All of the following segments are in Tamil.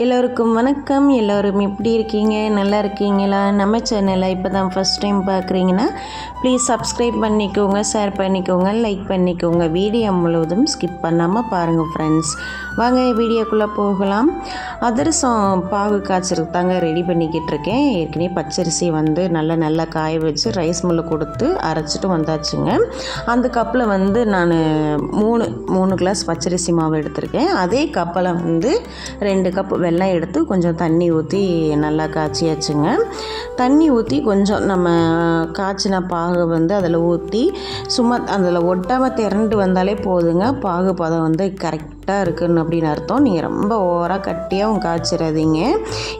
எல்லோருக்கும் வணக்கம். எல்லோரும் எப்படி இருக்கீங்க? நல்லா இருக்கீங்களா? நம்ம சேனலை இப்போ தான் ஃபஸ்ட் டைம் பார்க்குறீங்கன்னா ப்ளீஸ் சப்ஸ்கிரைப் பண்ணிக்கோங்க ஷேர் பண்ணிக்கோங்க லைக் பண்ணிக்கோங்க. வீடியோ முழுவதும் ஸ்கிப் பண்ணாமல் பாருங்கள் ஃப்ரெண்ட்ஸ் வாங்க வீடியோக்குள்ளே போகலாம். அதிரசம் பாகு காய்ச்சறதுக்கு தாங்க ரெடி பண்ணிக்கிட்டு இருக்கேன். ஏற்கனவே பச்சரிசி வந்து நல்லா நல்லா காய வச்சு ரைஸ் மில்லு கொடுத்து அரைச்சிட்டு வந்தாச்சுங்க. அந்த கப்பில் வந்து நான் மூணு மூணு கிளாஸ் பச்சரிசி மாவு எடுத்திருக்கேன். அதே கப்பில் வந்து ரெண்டு கப் வெல்லம் எடுத்து கொஞ்சம் தண்ணி ஊற்றி நல்லா காய்ச்சியாச்சுங்க. தண்ணி ஊற்றி கொஞ்சம் நம்ம காய்ச்சின பாகு வந்து அதில் ஊற்றி சும்மா அதில் ஒட்டாமல் திரண்டு வந்தாலே போதுங்க. பாகு பதம் வந்து கரெக்ட் கரெக்டாக இருக்குன்னு அப்படின்னு அர்த்தம். நீங்கள் ரொம்ப ஓவராக கட்டியாகவும் காய்ச்சிடாதீங்க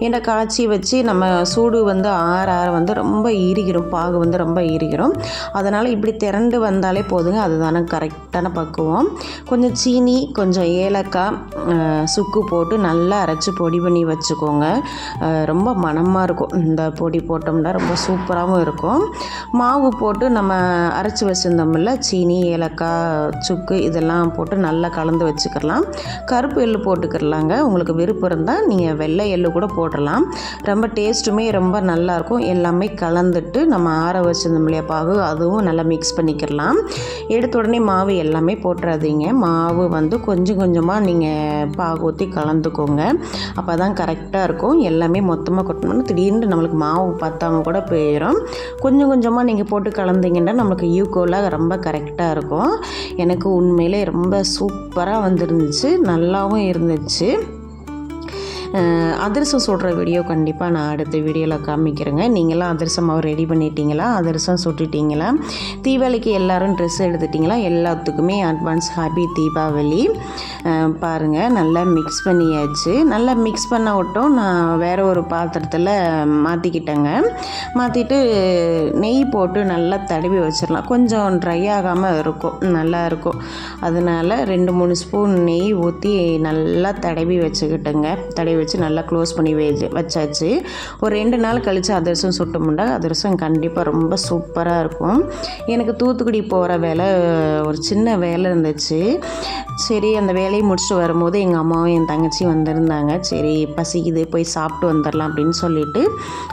ஏன்னா காய்ச்சி வச்சு நம்ம சூடு வந்து ஆற ஆற வந்து ரொம்ப ஈரிகிறோம் பாகு வந்து ரொம்ப இறுகிரும் அதனால் இப்படி திரண்டு வந்தாலே போதுங்க. அதுதானே கரெக்டான பக்குவம். கொஞ்சம் சீனி கொஞ்சம் ஏலக்காய் சுக்கு போட்டு நல்லா அரைச்சி பொடி பண்ணி வச்சுக்கோங்க. ரொம்ப மனமாக இருக்கும். இந்த பொடி போட்டோம்னா ரொம்ப சூப்பராகவும் இருக்கும். மாவு போட்டு நம்ம அரைச்சி வச்சுருந்தோம்ல சீனி ஏலக்காய் சுக்கு இதெல்லாம் போட்டு நல்லா கலந்து வச்சுக்கலாம் கருப்பு எள்ளு போட்டுக்கிடலாங்க உங்களுக்கு விருப்பம் இருந்தால் நீங்கள் வெள்ளை எள்ளு கூட போடலாம் ரொம்ப டேஸ்ட்டுமே ரொம்ப நல்லாயிருக்கும் எல்லாமே கலந்துட்டு நம்ம ஆற வச்சிருந்தோம் இல்லையா பாகு? அதுவும் நல்லா மிக்ஸ் பண்ணிக்கிடலாம் எடுத்த உடனே மாவு எல்லாமே போட்டுறாதீங்க. மாவு வந்து கொஞ்சம் கொஞ்சமாக நீங்கள் பாகு ஊற்றி கலந்துக்கோங்க. அப்போ தான் கரெக்டாக இருக்கும். எல்லாமே மொத்தமாக கொட்டணும்னா திடீர்னு நம்மளுக்கு மாவு பத்தாமல் கூட போயிடும் கொஞ்சம் கொஞ்சமாக நீங்கள் போட்டு கலந்தீங்கன்னா நம்மளுக்கு ஈக்குவலாக ரொம்ப கரெக்டாக இருக்கும். எனக்கு உண்மையிலே ரொம்ப சூப்பராக வந்துருந்து இருந்துச்சு நல்லாவும் இருந்துச்சு. அதிரசம் சுடுற வீடியோ கண்டிப்பாக நான் அடுத்த வீடியோவில் காமிக்கிறேங்க. நீங்களாம் அதிரசம் மாவு ரெடி பண்ணிட்டீங்களா? அதிரசம் சுட்டுட்டீங்களா? தீபாவளிக்கு எல்லோரும் ட்ரெஸ் எடுத்துட்டிங்களா? எல்லாத்துக்குமே அட்வான்ஸ் ஹாப்பி தீபாவளி. பாருங்கள் நல்லா மிக்ஸ் பண்ணியாச்சு. நல்லா மிக்ஸ் பண்ண விட்டோம். நான் வேறு ஒரு பாத்திரத்தில் மாற்றிக்கிட்டேங்க மாற்றிட்டு நெய் போட்டு நல்லா தடவி வச்சிடலாம். கொஞ்சம் ட்ரை ஆகாமல் இருக்கும். நல்லா இருக்கும். அதனால் ரெண்டு மூணு ஸ்பூன் நெய் ஊற்றி நல்லா தடவி வச்சுக்கிட்டேங்க. தடவி வச்சு நல்லா க்ளோஸ் பண்ணி வச்சு வச்சாச்சு. ஒரு ரெண்டு நாள் கழித்து அதிரசம் சுட்டோம்னா அதிரசம் கண்டிப்பாக ரொம்ப சூப்பராக இருக்கும். எனக்கு தூத்துக்குடி போகிற வேலை ஒரு சின்ன வேலை இருந்துச்சு. சரி அந்த வேலை வேலையை முடிச்சுட்டு வரும்போது எங்கள் அம்மாவும் என் தங்கச்சியும் வந்திருந்தாங்க. சரி பசிக்குது போய் சாப்பிட்டு வந்துடலாம் அப்படின்னு சொல்லிட்டு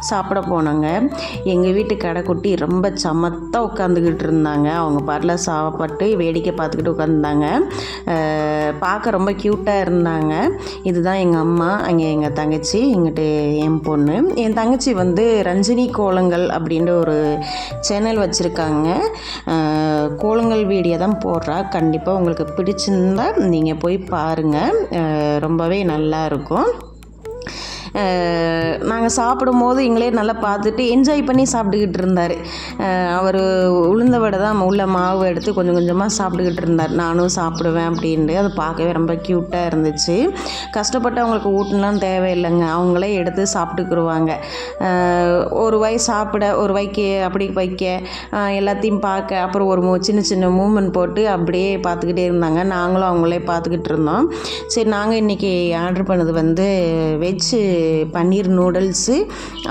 சாப்பிட போனாங்க. எங்கள் வீட்டு கடைக்குட்டி ரொம்ப சமத்தாக உட்காந்துக்கிட்டு இருந்தாங்க. அவங்க பாட்டில் சாப்பிட்டு வேடிக்கை பார்த்துக்கிட்டு உட்காந்துருந்தாங்க பார்க்க ரொம்ப க்யூட்டாக இருந்தாங்க. இதுதான் எங்கள் அம்மா அங்கே எங்கள் தங்கச்சி எங்கிட்ட என் பொண்ணு. என் தங்கச்சி வந்து ரஞ்சினி கோலங்கள் அப்படின்ற ஒரு சேனல் வச்சுருக்காங்க. கோலங்கள் வீடியோ தான் போடுறா. கண்டிப்பாக உங்களுக்கு பிடிச்சிருந்தா நீங்கள் போய் பாருங்கள் ரொம்பவே நல்லா இருக்கும். நாங்கள் சாப்பிடும்போது எங்களே நல்லா பார்த்துட்டு என்ஜாய் பண்ணி சாப்பிட்டுக்கிட்டு இருந்தார். அவர் உளுந்த வடை தான் உள்ள மாவு எடுத்து கொஞ்சம் கொஞ்சமாக சாப்பிட்டுக்கிட்டு இருந்தார். நானும் சாப்பிடுவேன் அப்படின்ட்டு. அது பார்க்கவே ரொம்ப க்யூட்டாக இருந்துச்சு. கஷ்டப்பட்டு அவங்களுக்கு ஊட்டலாம் தேவையில்லைங்க. அவங்களே எடுத்து சாப்பிட்டுக்குருவாங்க. ஒரு வாய் சாப்பிட ஒரு வாய்க்கு அப்படி வைக்க எல்லாத்தையும் பார்க்க அப்புறம் ஒரு சின்ன சின்ன மூமெண்ட் போட்டு அப்படியே பார்த்துக்கிட்டே இருந்தாங்க. நாங்களும் அவங்களே பார்த்துக்கிட்டு இருந்தோம். சரி நாங்கள் இன்றைக்கி ஆர்டர் பண்ணது வந்து வெஜ்ஜு பன்னீர் நூடுல்ஸு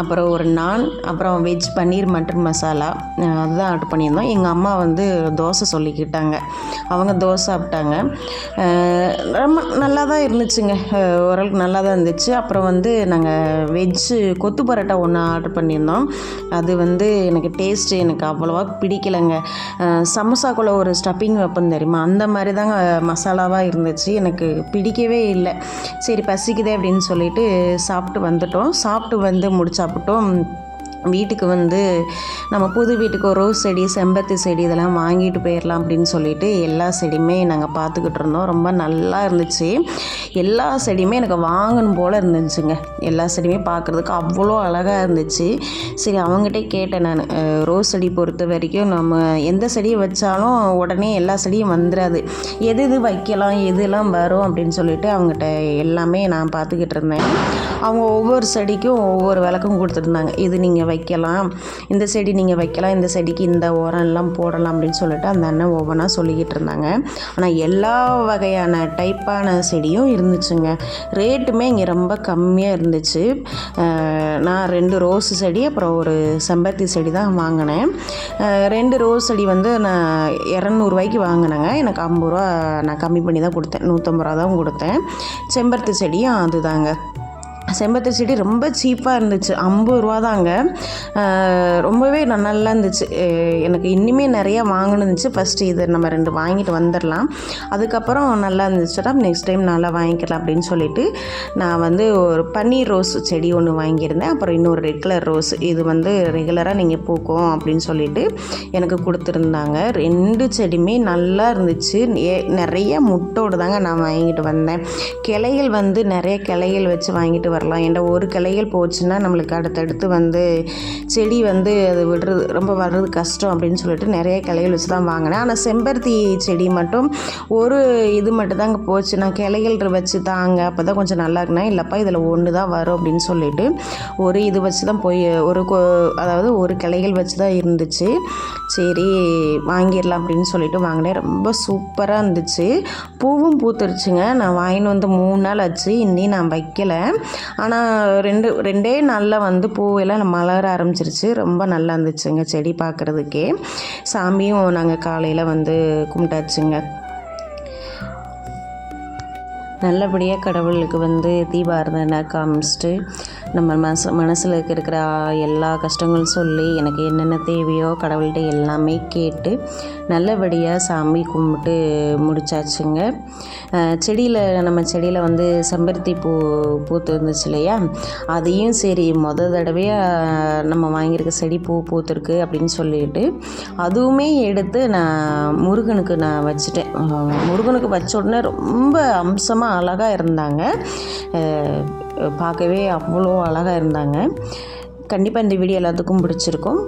அப்புறம் ஒரு நான் அப்புறம் வெஜ் பன்னீர் மட்டன் மசாலா அதுதான் ஆர்டர் பண்ணியிருந்தோம். எங்கள் அம்மா வந்து தோசை சொல்லிக்கிட்டாங்க. அவங்க தோசை சாப்பிட்டாங்க. ரொம்ப நல்லா தான் இருந்துச்சுங்க ஓரளவுக்கு நல்லா தான் இருந்துச்சு. அப்புறம் வந்து நாங்கள் வெஜ்ஜு கொத்து பரோட்டா ஒன்று ஆர்டர் பண்ணியிருந்தோம். அது வந்து எனக்கு டேஸ்ட்டு எனக்கு அவ்வளோவா பிடிக்கலைங்க. சமோசாக்குள்ளே ஒரு ஸ்டப்பிங் வைப்போம் தெரியுமா? அந்த மாதிரி தாங்க மசாலாவாக இருந்துச்சு. எனக்கு பிடிக்கவே இல்லை. சரி பசிக்குதே அப்படின்னு சொல்லிட்டு சாப்பிட்டு சாப்பிட்டு வந்துட்டோம். சாப்பிட்டு வந்து முடிச்சாப்பிட்டோம். வீட்டுக்கு வந்து நம்ம புது வீட்டுக்கு ரோஸ் செடி செம்பருத்தி செடி இதெல்லாம் வாங்கிட்டு போயிடலாம் அப்படின்னு சொல்லிட்டு எல்லா செடியுமே நாங்கள் பார்த்துக்கிட்டு இருந்தோம். ரொம்ப நல்லா இருந்துச்சு. எல்லா செடியுமே எனக்கு வாங்கணும் போல் இருந்துச்சுங்க. எல்லா செடியுமே பார்க்குறதுக்கு அவ்வளோ அழகாக இருந்துச்சு. சரி அவங்ககிட்டே கேட்டேன் நான். ரோஸ் செடி பொறுத்த வரைக்கும் நம்ம எந்த செடியை வச்சாலும் உடனே எல்லா செடியும் வந்துடாது எது எது வைக்கலாம் எதுலாம் வரும் அப்படின்னு சொல்லிட்டு அவங்ககிட்ட எல்லாமே நான் பார்த்துக்கிட்டு இருந்தேன். அவங்க ஒவ்வொரு செடிக்கும் ஒவ்வொரு விளக்கம் கொடுத்துருந்தாங்க இது நீங்கள் வைக்கலாம். இந்த செடி நீங்கள் வைக்கலாம். இந்த செடிக்கு இந்த உரம் எல்லாம் போடலாம் அப்படின்னு சொல்லிட்டு அந்த அண்ணன் ஒவ்வொன்றா சொல்லிக்கிட்டு இருந்தாங்க. ஆனால் எல்லா வகையான டைப்பான செடியும் இருந்துச்சுங்க. ரேட்டுமே இங்கே ரொம்ப கம்மியாக இருந்துச்சு. நான் ரெண்டு ரோஸ் செடி அப்புறம் ஒரு செம்பருத்தி செடி தான் வாங்கினேன். ரெண்டு ரோஸ் செடி வந்து நான் இரநூறுவாய்க்கு வாங்கினேங்க. எனக்கு ஐம்பது ரூபா நான் கம்மி பண்ணி தான் கொடுத்தேன். நூற்றம்பது ரூபா தான் கொடுத்தேன். செம்பருத்தி செடியும் அதுதாங்க. செம்பருத்தி செடி ரொம்ப சீப்பாக இருந்துச்சு. ஐம்பது ரூபா தாங்க ரொம்பவே நல்லா இருந்துச்சு. எனக்கு இன்னுமே நிறையா வாங்கணும் ஃபஸ்ட்டு இது நம்ம ரெண்டு வாங்கிட்டு வந்துடலாம். அதுக்கப்புறம் நல்லா இருந்துச்சுன்னா நெக்ஸ்ட் டைம் நல்லா வாங்கிக்கலாம் அப்படின்னு சொல்லிட்டு நான் வந்து ஒரு பன்னீர் ரோஸ் செடி ஒன்று வாங்கியிருந்தேன். அப்புறம் இன்னொரு ரெட் கலர் ரோஸ் இது வந்து ரெகுலராக நீங்கள் பூக்கும் அப்படின்னு சொல்லிட்டு எனக்கு கொடுத்துருந்தாங்க. ரெண்டு செடியுமே நல்லா இருந்துச்சு. ஏ- நிறைய முட்டோடு தாங்க நான் வாங்கிட்டு வந்தேன். கிளைகள் வந்து நிறைய கிளைகள் வச்சு வாங்கிட்டு வரலாம். ஏன்டா ஒரு கிளைகள் போச்சுன்னா நம்மளுக்கு அடுத்தடுத்து வந்து செடி வந்து அது விடுறது ரொம்ப வர்றது கஷ்டம் அப்படின்னு சொல்லிட்டு நிறைய கிளைகள் வச்சு தான் வாங்கினேன். ஆனால் செம்பருத்தி செடி மட்டும் ஒரு இது மட்டும் தாங்க போச்சு. நான் கிளைகள் வச்சு தாங்க அப்போ தான் கொஞ்சம் நல்லா இருக்குனா இல்லைப்பா இதில் ஒன்று தான் வரும் அப்படின்னு சொல்லிட்டு ஒரு இது வச்சு தான் போய் ஒரு அதாவது ஒரு கிளைகள் வச்சு தான் இருந்துச்சு. சரி வாங்கிடலாம் அப்படின்னு சொல்லிட்டு வாங்கினேன். ரொம்ப சூப்பராக இருந்துச்சு. பூவும் பூத்துருச்சுங்க. நான் வாங்கின்னு வந்து மூணு நாள் ஆச்சு. இன்னி நான் வைக்கல. ஆனால் ரெண்டு ரெண்டே நாளில் வந்து பூவெல்லாம் மலர ஆரம்பிச்சிருச்சு. ரொம்ப நல்லா இருந்துச்சுங்க செடி பார்க்குறதுக்கே சாமியும் நாங்கள் காலையில் வந்து கும்பிட்டாச்சுங்க. நல்லபடியாக கடவுளுக்கு வந்து தீபாரதனை காமிச்சிட்டு நம்ம மனசு மனசில் இருக்கிற எல்லா கஷ்டங்களும் சொல்லி எனக்கு என்னென்ன தேவையோ கடவுள்கிட்ட எல்லாமே கேட்டு நல்லபடியாக சாமி கும்பிட்டு முடிச்சாச்சுங்க. செடியில் நம்ம செடியில் வந்து செம்பருத்தி பூ பூத்து இருந்துச்சு இல்லையா? அதையும் சரி மொதல் தடவையாக நம்ம வாங்கியிருக்க செடி பூ பூத்துருக்கு அப்படின்னு சொல்லிட்டு அதுவுமே எடுத்து நான் முருகனுக்கு நான் வச்சுட்டேன். முருகனுக்கு வச்ச உடனே ரொம்ப அம்சமாக அழகாக இருந்தாங்க. பார்க்கவே அவ்வளோ அழகாக இருந்தாங்க. கண்டிப்பாக இந்த வீடியோ எல்லாத்துக்கும் பிடிச்சிருக்கும்.